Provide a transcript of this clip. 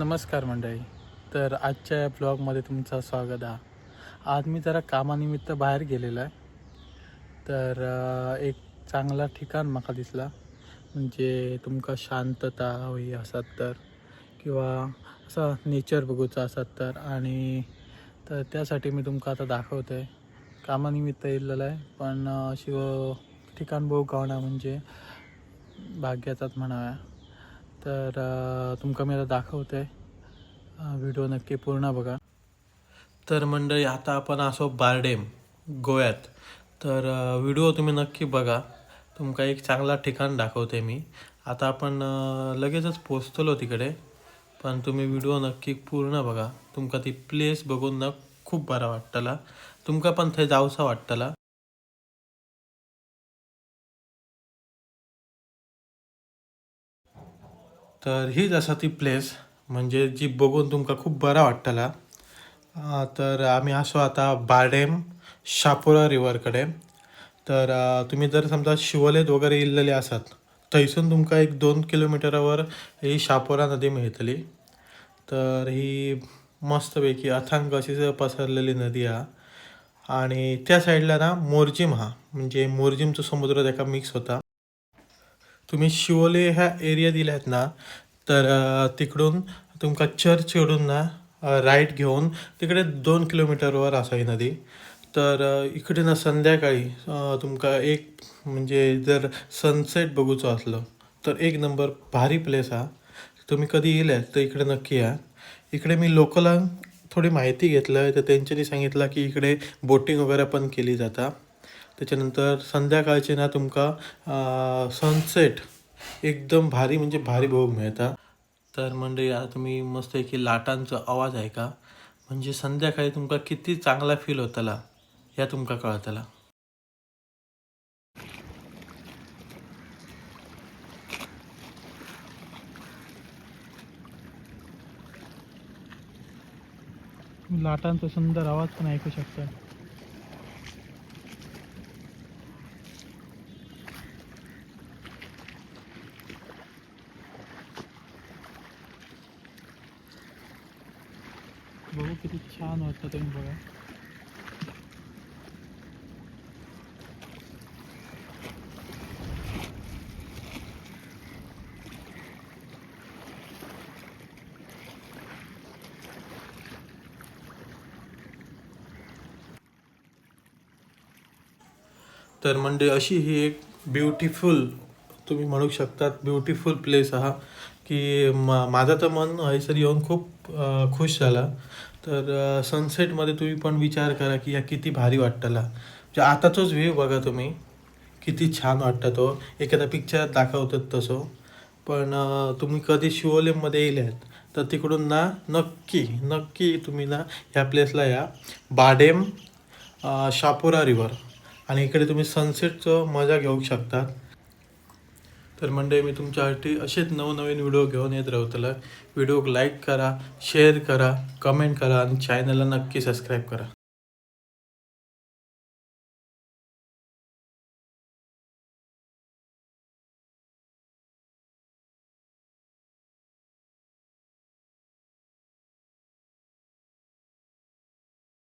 नमस्कार मंडळी. तर आजच्या या ब्लॉगमध्ये तुमचं स्वागत आहे. आज मी जरा कामानिमित्त बाहेर गेलेलो आहे. तर एक चांगला ठिकाण म्हाका दिसला. म्हणजे तुमका शांतता होई असत तर किंवा असं नेचर बघूचं असत तर. आणि तर त्यासाठी मी तुमका आता दाखवतो. आहे कामानिमित्त येलेलं आहे पण शिव ठिकाण बघू गावना म्हणजे भाग्याचाच म्हणाव्या. तर तुमका मी आता दाखवते व्हिडिओ नक्की पूर्ण बघा. तर मंडळी आता आपण असो बारडेम गोव्यात. तर व्हिडिओ तुम्ही नक्की बघा. तुमका एक चांगला ठिकाण दाखवते मी. आता आपण लगेचच पोचतलो तिकडे. पण तुम्ही व्हिडिओ नक्की पूर्ण बघा. तुमका ती प्लेस बघून ना खूप बरा वाटतला. तुमका पण थंय जावसा वाटतला. तर हीच असा ती प्लेस म्हणजे जी बघून तुमका खूप बरा वाटतला. तर आम्ही असो आता बारडेम शापोरा रिव्हरकडे तर तुम्ही जर समजा शिवलेत वगैरे इल्लेले आसात थंयसून तुमका एक दोन किलोमिटरावर ही शापोरा नदी मिळतली. तर ही मस्तपैकी अथांग अशी पसरलेली नदी हा. आणि त्या साईडला ना मोरजिम हा म्हणजे मोरजिमचा समुद्र त्याका मिक्स होता. तुम्ही शिवोले ह्या एरिया दिल्या आहेत ना तर तिकडून तुमका चर्चकडून ना राईट घेऊन तिकडे दोन किलोमीटरवर असा ही नदी. तर इकडे ना संध्याकाळी तुमका एक म्हणजे जर सनसेट बघूचो असलो तर एक नंबर भारी प्लेस हा. तुम्ही कधी येयल्यात तर इकडे नक्की या. इकडे मी लोकलांक थोडी माहिती घेतलं तर त्यांच्यानी सांगितलं की इकडे बोटिंग वगैरे पण केली जाता. त्याच्यानंतर संध्याकाळचे ना तुमका सनसेट एकदम भारी म्हणजे भारी बघूक मिळता. तर म्हणजे तुम्ही मस्त की लाटांचा आवाज ऐका म्हणजे संध्याकाळी तुमका किती चांगला फील होतला या तुमका कळतला. लाटांचा सुंदर आवाज पण ऐकू शकता बघू किती छान वाटतं तुम्ही बघा. तर म्हणजे अशी ही एक ब्युटिफुल तुम्ही म्हणू शकतात ब्युटिफुल प्लेस हा. की मा माझं तर मन हयसर येऊन खूप खुश झाला. तर सनसेटमध्ये तुम्ही पण विचार करा की या किती भारी वाटतला. म्हणजे आताचाच व्ह्यू बघा तुम्ही. किती छान वाटतं तो. एखाद्या पिक्चरात दाखवतात तसं. पण तुम्ही कधी शिवोलेमध्ये येल्यात तर तिकडून ना नक्की नक्की तुम्ही ना ह्या प्लेसला या. बाडेम शापोरा रिवर आणि इकडे तुम्ही सनसेटचं मजा घेऊ शकतात. तर म्हणजे मी तुमच्यासाठी असेच नवनवीन व्हिडिओ घेऊन येत राहतला व्हिडिओ लाईक करा शेअर करा कमेंट करा आणि चॅनलला नक्की सबस्क्राईब करा.